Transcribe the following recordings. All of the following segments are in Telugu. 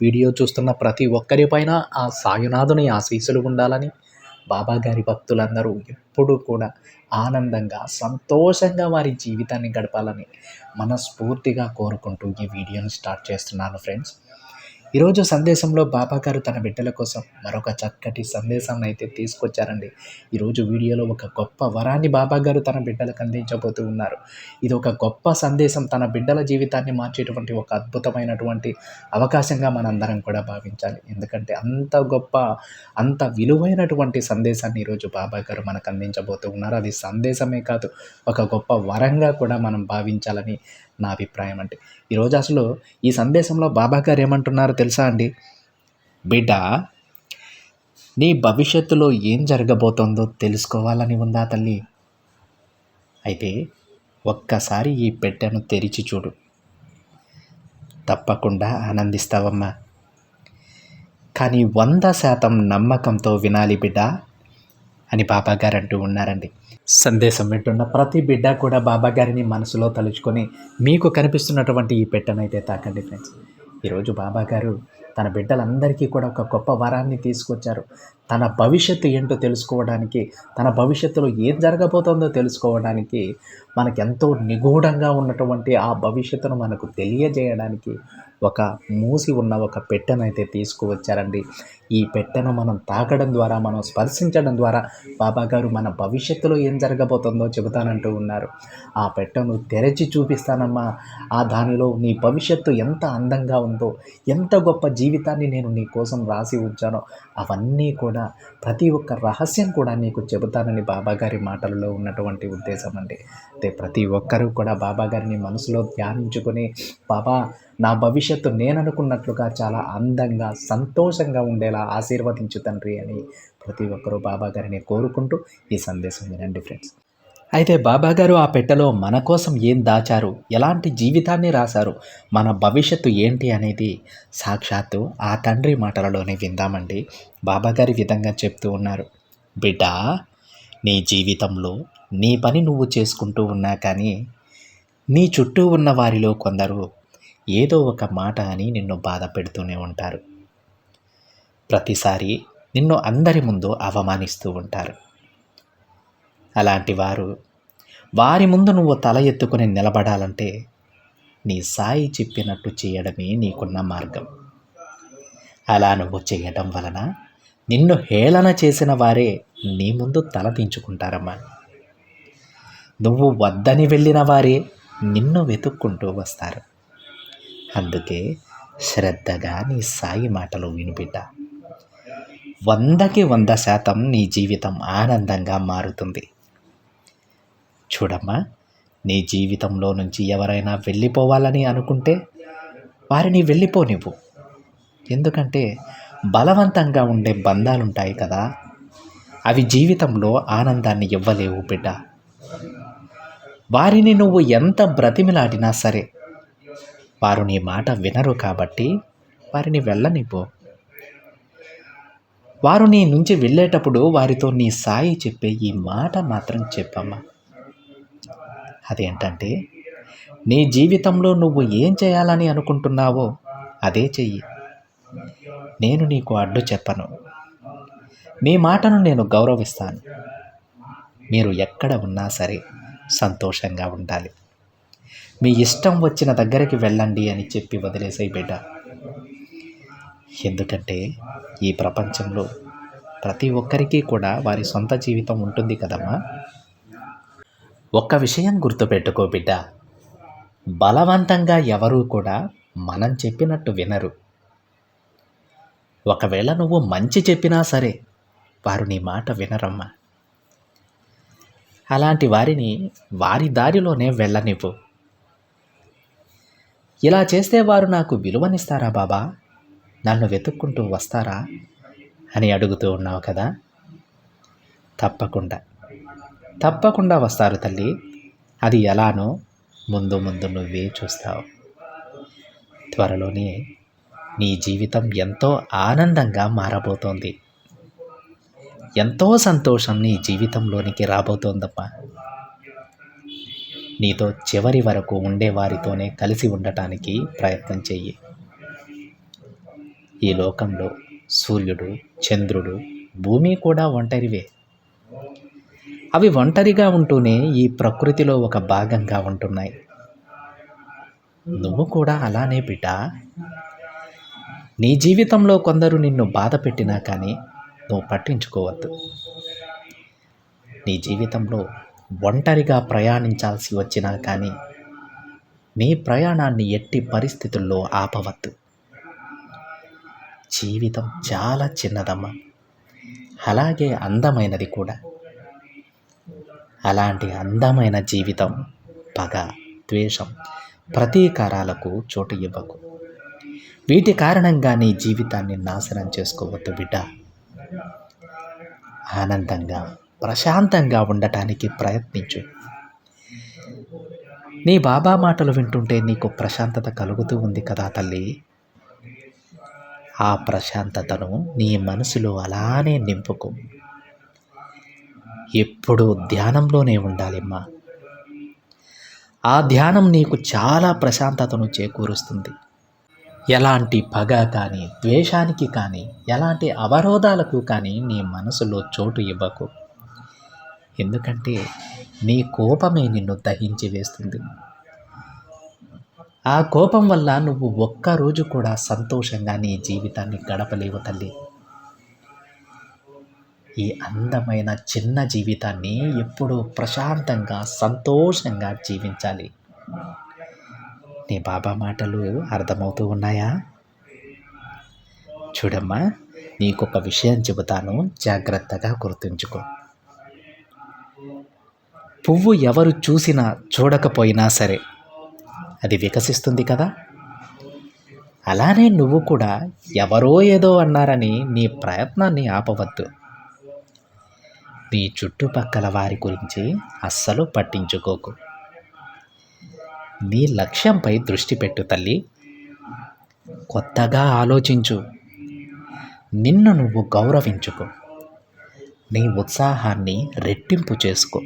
వీడియో చూస్తున్న ప్రతి ఒక్కరి పైన ఆ సాయునాథుని ఆశీస్సులు ఉండాలని బాబా గారి భక్తులందరూ ఎప్పుడూ కూడా ఆనందంగా సంతోషంగా వారి జీవితాన్ని గడపాలని మనస్ఫూర్తిగా కోరుకుంటూ ఈ వీడియోని స్టార్ట్ చేస్తున్నాను ఫ్రెండ్స్. ఈరోజు సందేశంలో బాబా గారు తన బిడ్డల కోసం మరొక చక్కటి సందేశాన్ని అయితే తీసుకొచ్చారండి. ఈరోజు వీడియోలో ఒక గొప్ప వరాన్ని బాబా గారు తన బిడ్డలకు అందించబోతూ ఉన్నారు. ఇది ఒక గొప్ప సందేశం తన బిడ్డల జీవితాన్ని మార్చేటువంటి ఒక అద్భుతమైనటువంటి అవకాశంగా మనందరం కూడా భావించాలి. ఎందుకంటే అంత గొప్ప అంత విలువైనటువంటి సందేశాన్ని ఈరోజు బాబా గారు మనకు అందించబోతూ ఉన్నారు. అది సందేశమే కాదు ఒక గొప్ప వరంగా కూడా మనం భావించాలని నా అభిప్రాయం అంటే ఈరోజు అసలు ఈ సందేశంలో బాబా గారు తెలుసా అండి? బిడ్డ నీ భవిష్యత్తులో ఏం జరగబోతోందో తెలుసుకోవాలని ఉందా తల్లి? అయితే ఒక్కసారి ఈ పెట్టెను తెరిచి చూడు. తప్పకుండా ఆనందిస్తావమ్మా. కానీ వంద శాతం నమ్మకంతో వినాలి బిడ్డ అని బాబాగారు అంటూ ఉన్నారండి. సందేశం వింటున్న ప్రతి బిడ్డ కూడా బాబాగారిని మనసులో తలుచుకొని మీకు కనిపిస్తున్నటువంటి ఈ పెట్టనైతే తాకండి ఫ్రెండ్స్. ఈరోజు బాబా గారు తన బిడ్డలందరికీ కూడా ఒక గొప్ప వరాన్ని తీసుకొచ్చారు. తన భవిష్యత్తు ఏంటో తెలుసుకోవడానికి తన భవిష్యత్తులో ఏం జరగబోతుందో తెలుసుకోవడానికి మనకెంతో నిగూఢంగా ఉన్నటువంటి ఆ భవిష్యత్తును మనకు తెలియజేయడానికి ఒక మూసి ఉన్న ఒక పెట్టెనైతే తీసుకువచ్చారండి. ఈ పెట్టెను మనం తాకడం ద్వారా మనం స్పర్శించడం ద్వారా బాబా గారు మన భవిష్యత్తులో ఏం జరగబోతుందో చెబుతానంటూ ఉన్నారు. ఆ పెట్టెను తెరచి చూపిస్తానమ్మా. ఆ దానిలో నీ భవిష్యత్తు ఎంత అందంగా ఉందో ఎంత గొప్ప జీవితాన్ని నేను నీ కోసం రాసి ఉంచానో అవన్నీ కూడా ప్రతి ఒక్క రహస్యం కూడా నీకు చెబుతానని బాబాగారి మాటలలో ఉన్నటువంటి ఉద్దేశం అండి. అయితే ప్రతి ఒక్కరూ కూడా బాబాగారిని మనసులో ధ్యానించుకొని బాబా నా భవిష్యత్తు నేను అనుకున్నట్లుగా చాలా అందంగా సంతోషంగా ఉండేలా ఆశీర్వదించు తండ్రి అని ప్రతి ఒక్కరూ బాబాగారిని కోరుకుంటూ ఈ సందేశం వినండి ఫ్రెండ్స్. అయితే బాబాగారు ఆ పెట్టెలో మన కోసం ఏం దాచారు? ఎలాంటి జీవితాన్ని రాశారు? మన భవిష్యత్తు ఏంటి అనేది సాక్షాత్తు ఆ తండ్రి మాటలలోనే విందామండి. బాబాగారి విధంగా చెప్తూ ఉన్నారు. బిడ్డా నీ జీవితంలో నీ పని నువ్వు చేసుకుంటూ ఉన్నా కానీ నీ చుట్టూ ఉన్న వారిలో కొందరు ఏదో ఒక మాట అని నిన్ను బాధ పెడుతూనే ఉంటారు. ప్రతిసారి నిన్ను అందరి ముందు అవమానిస్తూ ఉంటారు. అలాంటి వారు. వారి ముందు నువ్వు తల ఎత్తుకుని నిలబడాలంటే నీ సాయి చెప్పినట్టు చేయడమే నీకున్న మార్గం. అలా నువ్వు చేయడం వలన నిన్ను హేళన చేసిన వారే నీ ముందు తల దించుకుంటారమ్మా. నువ్వు వద్దని వెళ్ళిన వారే నిన్ను వెతుక్కుంటూ వస్తారు. అందుకే శ్రద్ధగా నీ సాయి మాటలు వినిపిడ్డ వందకి వంద శాతం నీ జీవితం ఆనందంగా మారుతుంది. చూడమ్మా నీ జీవితంలో నుంచి ఎవరైనా వెళ్ళిపోవాలని అనుకుంటే వారిని వెళ్ళిపోనివ్వు ఎందుకంటే బలవంతంగా ఉండే బంధాలుంటాయి కదా అవి జీవితంలో ఆనందాన్ని ఇవ్వలేవు బిడ్డ. వారిని నువ్వు ఎంత బ్రతిమిలాడినా సరే వారు నీ మాట వినరు కాబట్టి వారిని వెళ్ళనివ్వు. వారు నీ నుంచి వెళ్ళేటప్పుడు వారితో నీ సాయి చెప్పే ఈ మాట మాత్రం చెప్పమ్మా. అదేంటంటే నీ జీవితంలో నువ్వు ఏం చేయాలని అనుకుంటున్నావో అదే చెయ్యి. నేను నీకు అడ్డు చెప్పను. మీ మాటను నేను గౌరవిస్తాను. మీరు ఎక్కడ ఉన్నా సరే సంతోషంగా ఉండాలి. మీ ఇష్టం వచ్చిన దగ్గరికి వెళ్ళండి అని చెప్పి వదిలేసాయి బిడ్డ. ఎందుకంటే ఈ ప్రపంచంలో ప్రతి ఒక్కరికి కూడా వారి సొంత జీవితం ఉంటుంది కదమ్మా. ఒక్క విషయం గుర్తుపెట్టుకో బిడ్డ. బలవంతంగా ఎవరూ కూడా మనం చెప్పినట్టు వినరు. ఒకవేళ నువ్వు మంచి చెప్పినా సరే వారు నీ మాట వినరమ్మా. అలాంటి వారిని వారి దారిలోనే వెళ్ళనివ్వు. ఇలా చేస్తే వారు నాకు విలువనిస్తారా బాబా? నన్ను వెతుక్కుంటూ వస్తారా? అని అడుగుతూ ఉన్నావు కదా? తప్పకుండా. తప్పకుండా వస్తారు తల్లి. అది ఎలానో ముందు ముందు నువ్వే చూస్తావు. త్వరలోనే నీ జీవితం ఎంతో ఆనందంగా మారబోతోంది. ఎంతో సంతోషం నీ జీవితంలోనికి రాబోతోందమ్మా నీతో చివరి వరకు ఉండేవారితోనే కలిసి ఉండటానికి ప్రయత్నం చెయ్యి. ఈ లోకంలో సూర్యుడు చంద్రుడు భూమి కూడా ఒంటరివే. అవి ఒంటరిగా ఉంటూనే ఈ ప్రకృతిలో ఒక భాగంగా ఉంటున్నాయి. నువ్వు కూడా అలానే బిడ్డ. నీ జీవితంలో కొందరు నిన్ను బాధ పెట్టినా కానీ నువ్వు పట్టించుకోవద్దు. నీ జీవితంలో ఒంటరిగా ప్రయాణించాల్సి వచ్చినా కానీ నీ ప్రయాణాన్ని ఎట్టి పరిస్థితుల్లో ఆపవద్దు. జీవితం చాలా చిన్నదమ్మా. అలాగే అందమైనది కూడా. అలాంటి అందమైన జీవితం పగ ద్వేషం ప్రతీకారాలకు చోటు ఇవ్వకు. వీటి కారణంగా నీ జీవితాన్ని నాశనం చేసుకోవద్దు బిడ్డ. ఆనందంగా ప్రశాంతంగా ఉండటానికి ప్రయత్నించు. నీ బాబా మాటలు వింటుంటే నీకు ప్రశాంతత కలుగుతూ ఉంది కదా తల్లి. ఆ ప్రశాంతతను నీ మనసులో అలానే నింపుకో. ఎప్పుడూ ధ్యానంలోనే ఉండాలిమ్మా. ఆ ధ్యానం నీకు చాలా ప్రశాంతతను చేకూరుస్తుంది. ఎలాంటి పగ కానీ ద్వేషానికి కానీ ఎలాంటి అవరోధాలకు కానీ నీ మనసులో చోటు ఇవ్వకు. ఎందుకంటే నీ కోపమే నిన్ను దహించి వేస్తుంది. ఆ కోపం వల్ల నువ్వు ఒక్కరోజు కూడా సంతోషంగా నీ జీవితాన్ని గడపలేవు తల్లి. ఈ అందమైన చిన్న జీవితాన్ని ఎప్పుడూ ప్రశాంతంగా సంతోషంగా జీవించాలి. నీ బాబా మాటలు అర్థమవుతూ ఉన్నాయా? చూడమ్మా నీకొక విషయం చెబుతాను జాగ్రత్తగా గుర్తుంచుకో. పువ్వు ఎవరు చూసినా చూడకపోయినా సరే అది వికసిస్తుంది కదా? అలానే నువ్వు కూడా ఎవరో ఏదో అన్నారని నీ ప్రయత్నాన్ని ఆపవద్దు. నీ చుట్టుపక్కల వారి గురించి అస్సలు పట్టించుకోకు. నీ లక్ష్యంపై దృష్టి పెట్టు తల్లి. కొత్తగా ఆలోచించు. నిన్ను నువ్వు గౌరవించుకో. నీ ఉత్సాహాన్ని రెట్టింపు చేసుకో.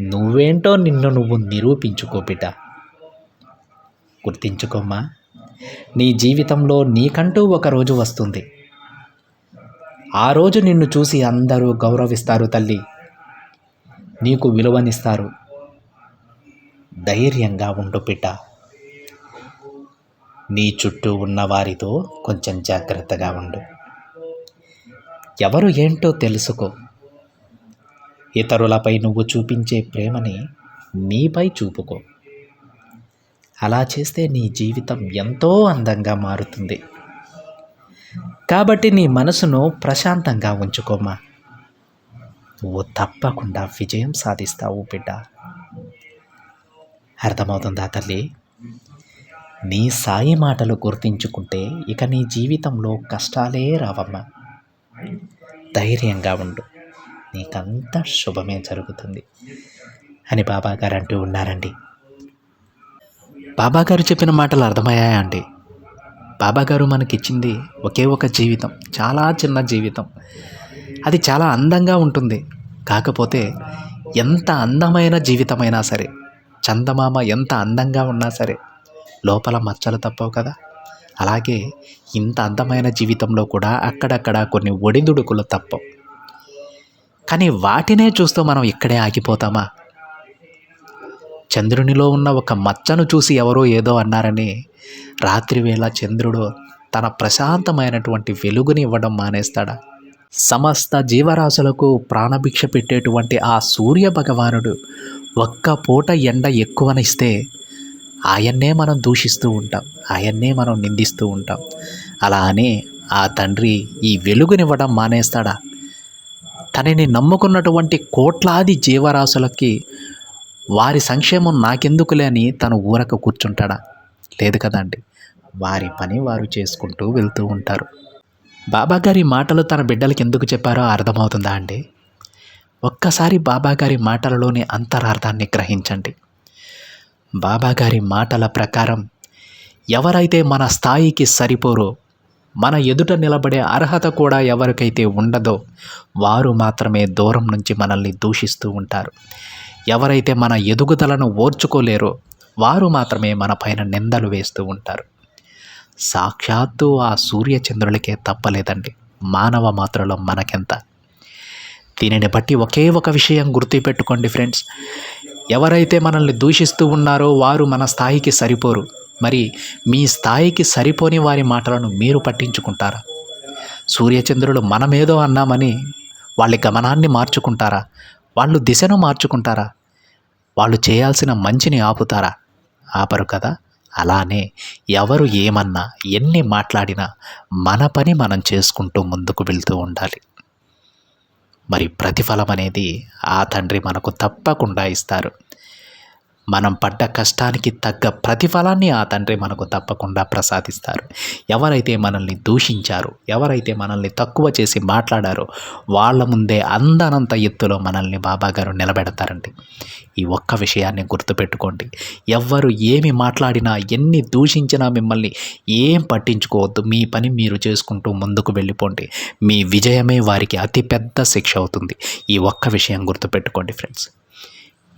నువ్వేంటో నిన్ను నువ్వు నిరూపించుకో బిడ్డ. గుర్తించుకోమ్మా. నీ జీవితంలో నీకంటూ ఒక రోజు వస్తుంది. ఆ రోజు నిన్ను చూసి అందరూ గౌరవిస్తారు తల్లి. నీకు విలువనిస్తారు. ధైర్యంగా ఉండు బిడ్డ నీ చుట్టూ ఉన్న వారితో కొంచెం జాగ్రత్తగా ఉండు. ఎవరు ఏంటో తెలుసుకో. ఇతరులపై నువ్వు చూపించే ప్రేమని నీపై చూపుకో. అలా చేస్తే నీ జీవితం ఎంతో అందంగా మారుతుంది. కాబట్టి నీ మనసును ప్రశాంతంగా ఉంచుకోమా? నువ్వు తప్పకుండా విజయం సాధిస్తావు బిడ్డ. అర్థమవుతుందా తల్లి? నీ సాయి మాటలు గుర్తించుకుంటే ఇక నీ జీవితంలో కష్టాలే రావమ్మా. ధైర్యంగా ఉండు. నీకంతా శుభమే జరుగుతుంది. అని బాబాగారు అంటూ ఉన్నారండి. బాబాగారు చెప్పిన మాటలు అర్థమయ్యాయా అండి? బాబాగారు మనకిచ్చింది ఒకే ఒక జీవితం చాలా చిన్న జీవితం. అది చాలా అందంగా ఉంటుంది. కాకపోతే ఎంత అందమైన జీవితమైనా సరే చందమామ ఎంత అందంగా ఉన్నా సరే లోపల మచ్చలు తప్పవు కదా. అలాగే ఇంత అందమైన జీవితంలో కూడా అక్కడక్కడ కొన్ని ఒడిదుడుకులు తప్పవు. కానీ వాటినే చూస్తూ మనం ఇక్కడే ఆగిపోతామా? చంద్రునిలో ఉన్న ఒక మచ్చను చూసి ఎవరో ఏదో అన్నారని రాత్రివేళ చంద్రుడు తన ప్రశాంతమైనటువంటి వెలుగుని ఇవ్వడం మానేస్తాడా? సమస్త జీవరాశులకు ప్రాణభిక్ష పెట్టేటువంటి ఆ సూర్య భగవానుడు ఒక్క పూట ఎండ ఎక్కువనిస్తే ఆయన్నే మనం దూషిస్తూ ఉంటాం ఆయన్నే మనం నిందిస్తూ ఉంటాం. అలా అని ఆ తండ్రి ఈ వెలుగునివ్వడం మానేస్తాడా? తనని నమ్ముకున్నటువంటి కోట్లాది జీవరాశులకి వారి సంక్షేమం నాకెందుకులే అని తను ఊరక కూర్చుంటాడా? లేదు కదండి. వారి పని వారు చేసుకుంటూ వెళ్తూ ఉంటారు. బాబాగారి మాటలు తన బిడ్డలకి ఎందుకు చెప్పారో అర్థమవుతుందా అండి? ఒక్కసారి బాబాగారి మాటలలోని అంతరార్థాన్ని గ్రహించండి. బాబాగారి మాటల ప్రకారం ఎవరైతే మన స్థాయికి సరిపోరో మన ఎదుట నిలబడే అర్హత కూడా ఎవరికైతే ఉండదో వారు మాత్రమే దూరం నుంచి మనల్ని దూషిస్తూ ఉంటారు. ఎవరైతే మన ఎదుగుదలను ఓర్చుకోలేరో వారు మాత్రమే మన పైన నిందలు వేస్తూ ఉంటారు. సాక్షాత్తు ఆ సూర్యచంద్రులకే తప్పలేదండి. మానవ మాత్రలో మనకెంత? దీనిని బట్టి ఒకే ఒక విషయం గుర్తుపెట్టుకోండి ఫ్రెండ్స్. ఎవరైతే మనల్ని దూషిస్తూ ఉన్నారో వారు మన స్థాయికి సరిపోరు. మరి మీ స్థాయికి సరిపోని వారి మాటలను మీరు పట్టించుకుంటారా? సూర్యచంద్రులు మనమేదో అన్నామని వాళ్ళ గమనాన్ని మార్చుకుంటారా? వాళ్ళు దిశను మార్చుకుంటారా? వాళ్ళు చేయాల్సిన మంచిని ఆపుతారా? ఆపరు కదా? అలానే ఎవరు ఏమన్నా ఎన్ని మాట్లాడినా మన పని మనం చేసుకుంటూ ముందుకు వెళ్తూ ఉండాలి. మరి ప్రతిఫలం అనేది ఆ తండ్రి మనకు తప్పకుండా ఇస్తారు. మనం పడ్డ కష్టానికి తగ్గ ప్రతిఫలాన్ని ఆ తండ్రి మనకు తప్పకుండా ప్రసాదిస్తారు. ఎవరైతే మనల్ని దూషించారో ఎవరైతే మనల్ని తక్కువ చేసి మాట్లాడారో వాళ్ళ ముందే అందనంత ఎత్తులో మనల్ని బాబాగారు నిలబెడతారండి. ఈ ఒక్క విషయాన్ని గుర్తుపెట్టుకోండి. ఎవ్వరు ఏమి మాట్లాడినా ఎన్ని దూషించినా మిమ్మల్ని ఏం పట్టించుకోవద్దు. మీ పని మీరు చేసుకుంటూ ముందుకు వెళ్ళిపోండి. మీ విజయమే వారికి అతిపెద్ద శిక్ష అవుతుంది. ఈ ఒక్క విషయం గుర్తుపెట్టుకోండి ఫ్రెండ్స్.